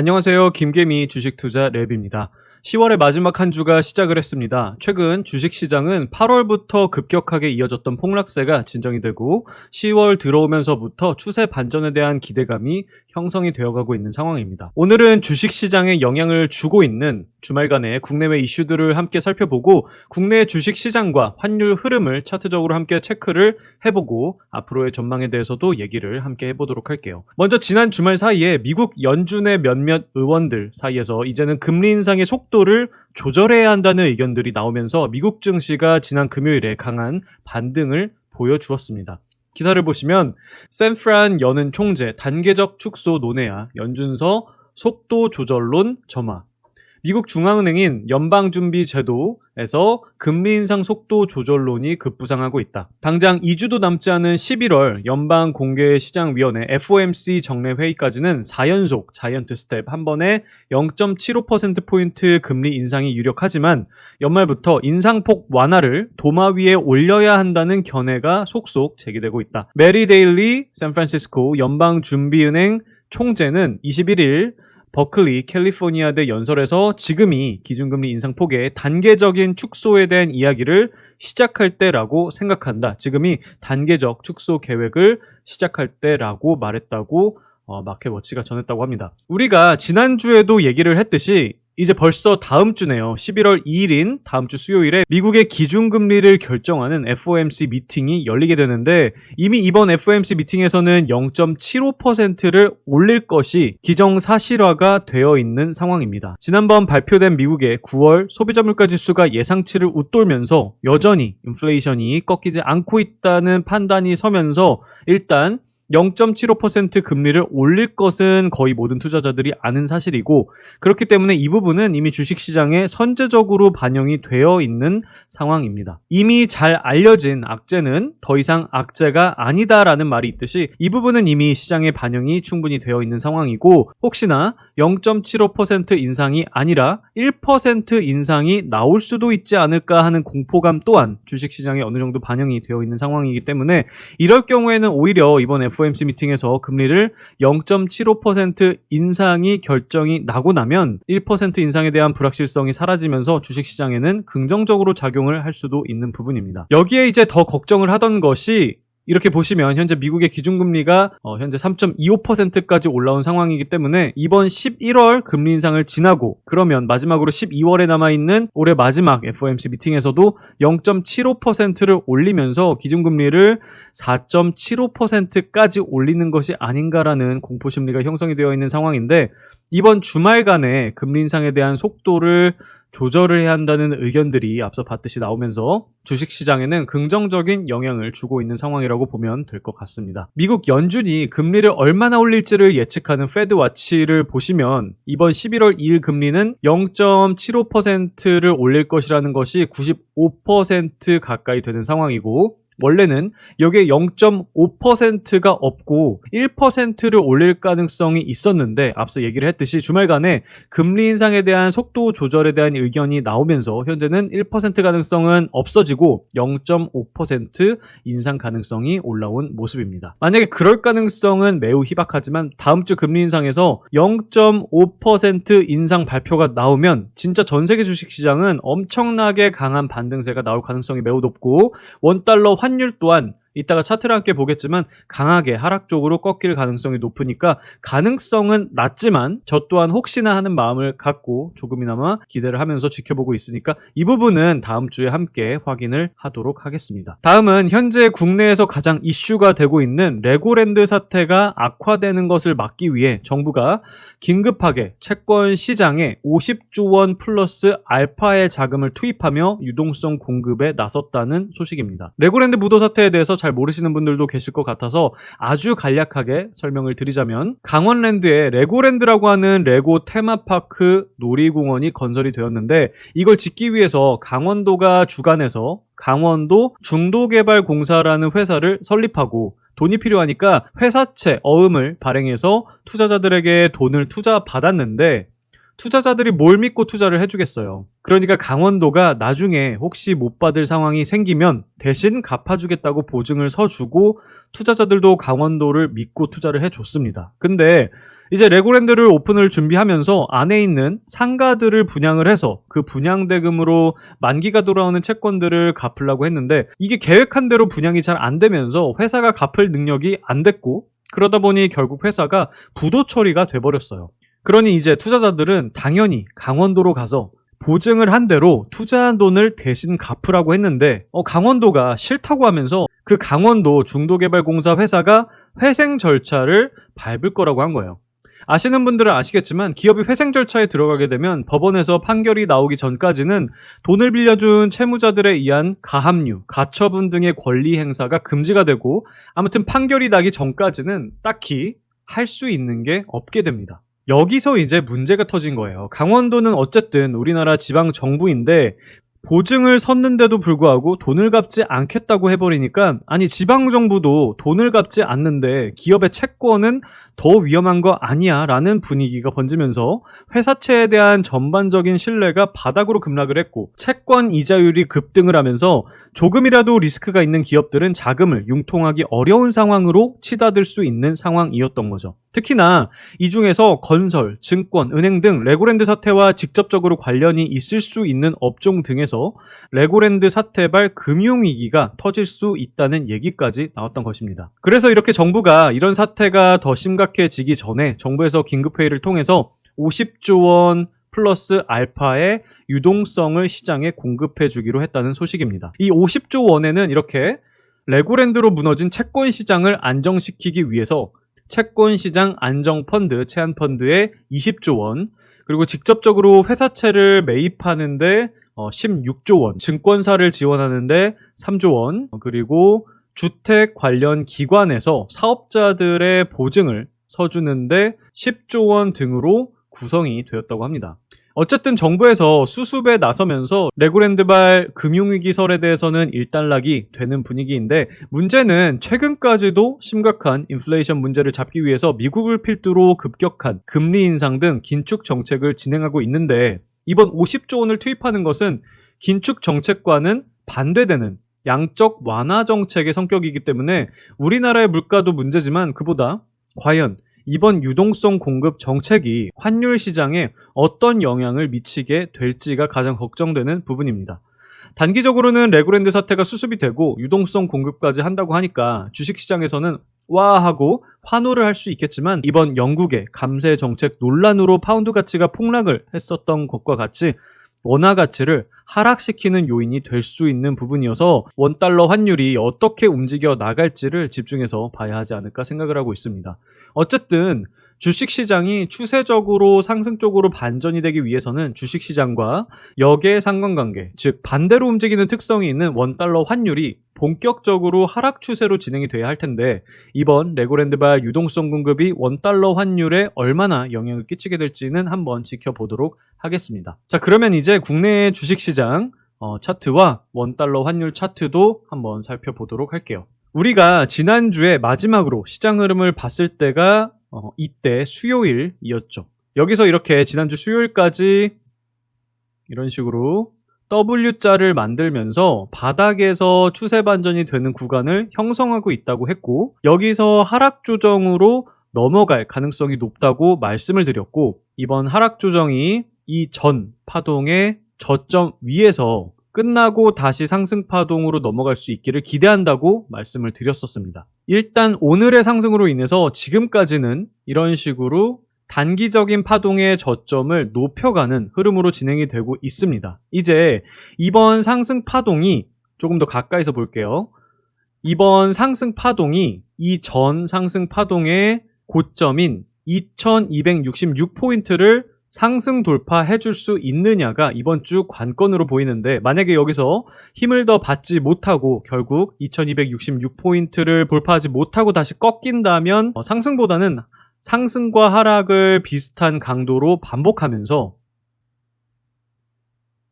안녕하세요. 김개미 주식투자 랩입니다. 10월의 마지막 한 주가 시작을 했습니다. 최근 주식시장은 8월부터 급격하게 이어졌던 폭락세가 진정이 되고 10월 들어오면서부터 추세 반전에 대한 기대감이 형성이 되어가고 있는 상황입니다. 오늘은 주식시장에 영향을 주고 있는 주말간의 국내외 이슈들을 함께 살펴보고 국내 주식시장과 환율 흐름을 차트적으로 함께 체크를 해보고 앞으로의 전망에 대해서도 얘기를 함께 해보도록 할게요. 먼저 지난 주말 사이에 미국 연준의 몇몇 의원들 사이에서 이제는 금리 인상의 속도 를 조절해야 한다는 의견들이 나오면서 미국 증시가 지난 금요일에 강한 반등을 보여주었습니다. 기사를 보시면 샌프란 연은 총재 단계적 축소 논의야 연준서 속도 조절론 점화 미국 중앙은행인 연방준비제도에서 금리 인상 속도 조절론이 급부상하고 있다. 당장 2주도 남지 않은 11월 연방공개시장위원회 FOMC 정례 회의까지는 4연속 자이언트 스텝 한 번에 0.75%포인트 금리 인상이 유력하지만 연말부터 인상폭 완화를 도마 위에 올려야 한다는 견해가 속속 제기되고 있다. 메리 데일리 샌프란시스코 연방준비은행 총재는 21일 버클리 캘리포니아대 연설에서 지금이 기준금리 인상 폭의 단계적인 축소에 대한 이야기를 시작할 때라고 생각한다. 지금이 단계적 축소 계획을 시작할 때라고 말했다고 어, 마켓워치가 전했다고 합니다. 우리가 지난주에도 얘기를 했듯이 이제 벌써 다음 주네요. 11월 2일인 다음 주 수요일에 미국의 기준금리를 결정하는 FOMC 미팅이 열리게 되는데 이미 이번 FOMC 미팅에서는 0.75%를 올릴 것이 기정사실화가 되어 있는 상황입니다. 지난번 발표된 미국의 9월 소비자 물가 지수가 예상치를 웃돌면서 여전히 인플레이션이 꺾이지 않고 있다는 판단이 서면서 일단 0.75% 금리를 올릴 것은 거의 모든 투자자들이 아는 사실이고 그렇기 때문에 이 부분은 이미 주식시장에 선제적으로 반영이 되어 있는 상황입니다. 이미 잘 알려진 악재는 더 이상 악재가 아니다라는 말이 있듯이 이 부분은 이미 시장에 반영이 충분히 되어 있는 상황이고 혹시나 0.75% 인상이 아니라 1% 인상이 나올 수도 있지 않을까 하는 공포감 또한 주식시장에 어느 정도 반영이 되어 있는 상황이기 때문에 이럴 경우에는 오히려 이번 FOMC 미팅에서 금리를 0.75% 인상이 결정이 나고 나면 1% 인상에 대한 불확실성이 사라지면서 주식시장에는 긍정적으로 작용을 할 수도 있는 부분입니다. 여기에 이제 더 걱정을 하던 것이 이렇게 보시면 현재 미국의 기준금리가 어, 현재 3.25%까지 올라온 상황이기 때문에 이번 11월 금리 인상을 지나고 그러면 마지막으로 12월에 남아있는 올해 마지막 FOMC 미팅에서도 0.75%를 올리면서 기준금리를 4.75%까지 올리는 것이 아닌가라는 공포심리가 형성이 되어 있는 상황인데 이번 주말간에 금리 인상에 대한 속도를 조절을 해야 한다는 의견들이 앞서 봤듯이 나오면서 주식시장에는 긍정적인 영향을 주고 있는 상황이라고 보면 될 것 같습니다. 미국 연준이 금리를 얼마나 올릴지를 예측하는 페드와치를 보시면 이번 11월 2일 금리는 0.75%를 올릴 것이라는 것이 95% 가까이 되는 상황이고 원래는 여기에 0.5%가 없고 1%를 올릴 가능성이 있었는데 앞서 얘기를 했듯이 주말간에 금리 인상에 대한 속도 조절에 대한 의견이 나오면서 현재는 1% 가능성은 없어지고 0.5% 인상 가능성이 올라온 모습입니다. 만약에 그럴 가능성은 매우 희박하지만 다음 주 금리 인상에서 0.5% 인상 발표가 나오면 진짜 전 세계 주식 시장은 엄청나게 강한 반등세가 나올 가능성이 매우 높고 원달러 환 환율 또한 이따가 차트를 함께 보겠지만 강하게 하락 쪽으로 꺾일 가능성이 높으니까 가능성은 낮지만 저 또한 혹시나 하는 마음을 갖고 조금이나마 기대를 하면서 지켜보고 있으니까 이 부분은 다음 주에 함께 확인을 하도록 하겠습니다. 다음은 현재 국내에서 가장 이슈가 되고 있는 레고랜드 사태가 악화되는 것을 막기 위해 정부가 긴급하게 채권 시장에 50조 원 플러스 알파의 자금을 투입하며 유동성 공급에 나섰다는 소식입니다. 레고랜드 부도 사태에 대해서 잘 모르시는 분들도 계실 것 같아서 아주 간략하게 설명을 드리자면 강원랜드에 레고랜드라고 하는 레고 테마파크 놀이공원이 건설이 되었는데 이걸 짓기 위해서 강원도가 주관해서 강원도 중도개발공사라는 회사를 설립하고 돈이 필요하니까 회사채 어음을 발행해서 투자자들에게 돈을 투자 받았는데 투자자들이 뭘 믿고 투자를 해주겠어요. 그러니까 강원도가 나중에 혹시 못 받을 상황이 생기면 대신 갚아주겠다고 보증을 서주고 투자자들도 강원도를 믿고 투자를 해줬습니다. 근데 이제 레고랜드를 오픈을 준비하면서 안에 있는 상가들을 분양을 해서 그 분양 대금으로 만기가 돌아오는 채권들을 갚으려고 했는데 이게 계획한 대로 분양이 잘 안 되면서 회사가 갚을 능력이 안 됐고 그러다 보니 결국 회사가 부도 처리가 돼버렸어요. 그러니 이제 투자자들은 당연히 강원도로 가서 보증을 한 대로 투자한 돈을 대신 갚으라고 했는데 어, 강원도가 싫다고 하면서 그 강원도 중도개발공사 회사가 회생 절차를 밟을 거라고 한 거예요. 아시는 분들은 아시겠지만 기업이 회생 절차에 들어가게 되면 법원에서 판결이 나오기 전까지는 돈을 빌려준 채무자들에 의한 가압류, 가처분 등의 권리 행사가 금지가 되고 아무튼 판결이 나기 전까지는 딱히 할 수 있는 게 없게 됩니다. 여기서 이제 문제가 터진 거예요. 강원도는 어쨌든 우리나라 지방 정부인데 보증을 섰는데도 불구하고 돈을 갚지 않겠다고 해버리니까 아니 지방 정부도 돈을 갚지 않는데 기업의 채권은 더 위험한 거 아니야 라는 분위기가 번지면서 회사채에 대한 전반적인 신뢰가 바닥으로 급락을 했고 채권 이자율이 급등을 하면서 조금이라도 리스크가 있는 기업들은 자금을 융통하기 어려운 상황으로 치닫을 수 있는 상황이었던 거죠. 특히나 이 중에서 건설, 증권, 은행 등 레고랜드 사태와 직접적으로 관련이 있을 수 있는 업종 등에서 레고랜드 사태발 금융위기가 터질 수 있다는 얘기까지 나왔던 것입니다. 그래서 이렇게 정부가 이런 사태가 더 심각해지기 전에 정부에서 긴급회의를 통해서 50조 원 플러스 알파의 유동성을 시장에 공급해 주기로 했다는 소식입니다. 이 50조 원에는 이렇게 레고랜드로 무너진 채권 시장을 안정시키기 위해서 채권 시장 안정 펀드, 체한 펀드에 20조 원, 그리고 직접적으로 회사채를 매입하는데 어, 16조 원, 증권사를 지원하는데 3조 원, 어, 그리고 주택 관련 기관에서 사업자들의 보증을 서주는데 10조 원 등으로 구성이 되었다고 합니다. 어쨌든 정부에서 수습에 나서면서 레고랜드발 금융위기설에 대해서는 일단락이 되는 분위기인데 문제는 최근까지도 심각한 인플레이션 문제를 잡기 위해서 미국을 필두로 급격한 금리 인상 등 긴축 정책을 진행하고 있는데 이번 50조 원을 투입하는 것은 긴축 정책과는 반대되는 양적 완화 정책의 성격이기 때문에 우리나라의 물가도 문제지만 그보다 과연 이번 유동성 공급 정책이 환율 시장에 어떤 영향을 미치게 될지가 가장 걱정되는 부분입니다. 단기적으로는 레고랜드 사태가 수습이 되고 유동성 공급까지 한다고 하니까 주식시장에서는 와 하고 환호를 할 수 있겠지만 이번 영국의 감세 정책 논란으로 파운드 가치가 폭락을 했었던 것과 같이 원화 가치를 하락시키는 요인이 될 수 있는 부분이어서 원달러 환율이 어떻게 움직여 나갈지를 집중해서 봐야 하지 않을까 생각을 하고 있습니다. 어쨌든 주식시장이 추세적으로 상승 쪽으로 반전이 되기 위해서는 주식시장과 역의 상관관계, 즉 반대로 움직이는 특성이 있는 원달러 환율이 본격적으로 하락 추세로 진행이 돼야 할 텐데 이번 레고랜드발 유동성 공급이 원달러 환율에 얼마나 영향을 끼치게 될지는 한번 지켜보도록 하겠습니다. 자 그러면 이제 국내 주식시장 어, 차트와 원달러 환율 차트도 한번 살펴보도록 할게요. 우리가 지난주에 마지막으로 시장 흐름을 봤을 때가 어, 이때 수요일이었죠. 여기서 이렇게 지난주 수요일까지 이런 식으로 W자를 만들면서 바닥에서 추세 반전이 되는 구간을 형성하고 있다고 했고 여기서 하락 조정으로 넘어갈 가능성이 높다고 말씀을 드렸고 이번 하락 조정이 이 전 파동의 저점 위에서 끝나고 다시 상승 파동으로 넘어갈 수 있기를 기대한다고 말씀을 드렸었습니다. 일단 오늘의 상승으로 인해서 지금까지는 이런 식으로 단기적인 파동의 저점을 높여가는 흐름으로 진행이 되고 있습니다. 이제 이번 상승 파동이 조금 더 가까이서 볼게요. 이번 상승 파동이 이 전 상승 파동의 고점인 2266포인트를 상승 돌파해 줄 수 있느냐가 이번 주 관건으로 보이는데 만약에 여기서 힘을 더 받지 못하고 결국 2266포인트를 돌파하지 못하고 다시 꺾인다면 어, 상승보다는 상승과 하락을 비슷한 강도로 반복하면서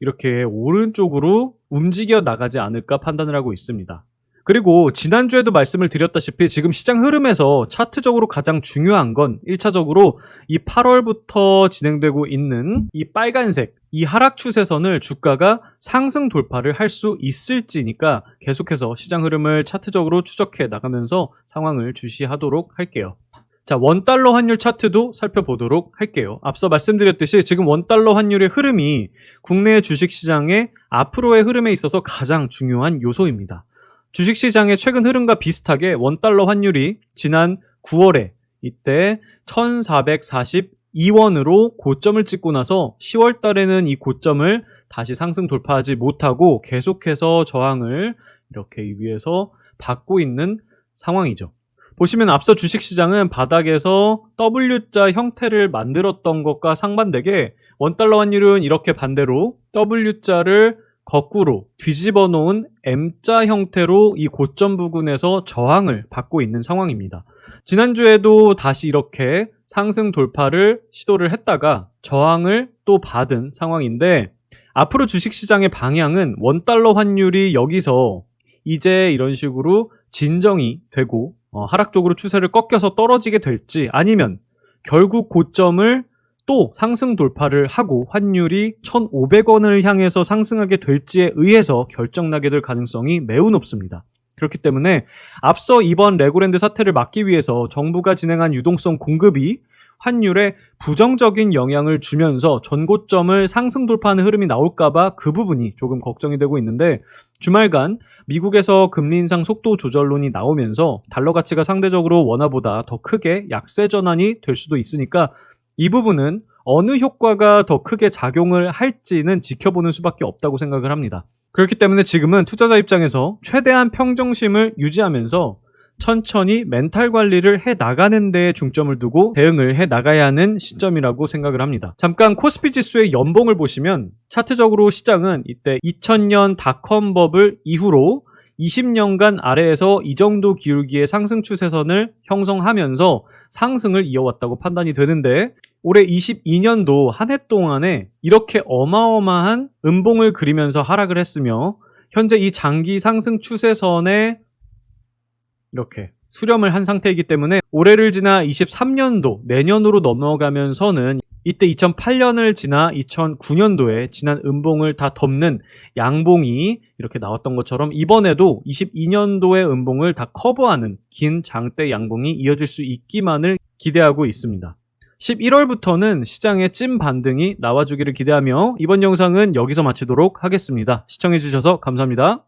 이렇게 오른쪽으로 움직여 나가지 않을까 판단을 하고 있습니다. 그리고 지난주에도 말씀을 드렸다시피 지금 시장 흐름에서 차트적으로 가장 중요한 건 1차적으로 이 8월부터 진행되고 있는 이 빨간색 이 하락 추세선을 주가가 상승 돌파를 할 수 있을지니까 계속해서 시장 흐름을 차트적으로 추적해 나가면서 상황을 주시하도록 할게요. 자, 원달러 환율 차트도 살펴보도록 할게요. 앞서 말씀드렸듯이 지금 원달러 환율의 흐름이 국내 주식시장의 앞으로의 흐름에 있어서 가장 중요한 요소입니다. 주식시장의 최근 흐름과 비슷하게 원달러 환율이 지난 9월에 이때 1442원으로 고점을 찍고 나서 10월 달에는 이 고점을 다시 상승 돌파하지 못하고 계속해서 저항을 이렇게 위에서 받고 있는 상황이죠. 보시면 앞서 주식시장은 바닥에서 W자 형태를 만들었던 것과 상반되게 원달러 환율은 이렇게 반대로 W자를 거꾸로 뒤집어 놓은 M자 형태로 이 고점 부근에서 저항을 받고 있는 상황입니다. 지난주에도 다시 이렇게 상승 돌파를 시도를 했다가 저항을 또 받은 상황인데 앞으로 주식시장의 방향은 원달러 환율이 여기서 이제 이런 식으로 진정이 되고 어, 하락적으로 추세를 꺾여서 떨어지게 될지 아니면 결국 고점을 또 상승 돌파를 하고 환율이 1,500원을 향해서 상승하게 될지에 의해서 결정나게 될 가능성이 매우 높습니다. 그렇기 때문에 앞서 이번 레고랜드 사태를 막기 위해서 정부가 진행한 유동성 공급이 환율에 부정적인 영향을 주면서 전고점을 상승 돌파하는 흐름이 나올까봐 그 부분이 조금 걱정이 되고 있는데 주말간 미국에서 금리 인상 속도 조절론이 나오면서 달러 가치가 상대적으로 원화보다 더 크게 약세 전환이 될 수도 있으니까 이 부분은 어느 효과가 더 크게 작용을 할지는 지켜보는 수밖에 없다고 생각을 합니다. 그렇기 때문에 지금은 투자자 입장에서 최대한 평정심을 유지하면서 천천히 멘탈 관리를 해 나가는 데에 중점을 두고 대응을 해 나가야 하는 시점이라고 생각을 합니다. 잠깐 코스피 지수의 연봉을 보시면 차트적으로 시장은 이때 2000년 닷컴 버블 이후로 20년간 아래에서 이 정도 기울기의 상승 추세선을 형성하면서 상승을 이어왔다고 판단이 되는데 올해 22년도 한 해 동안에 이렇게 어마어마한 음봉을 그리면서 하락을 했으며 현재 이 장기 상승 추세선에 이렇게 수렴을 한 상태이기 때문에 올해를 지나 23년도 내년으로 넘어가면서는 이때 2008년을 지나 2009년도에 지난 음봉을 다 덮는 양봉이 이렇게 나왔던 것처럼 이번에도 22년도의 음봉을 다 커버하는 긴 장대 양봉이 이어질 수 있기만을 기대하고 있습니다. 11월부터는 시장의 찐 반등이 나와주기를 기대하며 이번 영상은 여기서 마치도록 하겠습니다. 시청해주셔서 감사합니다.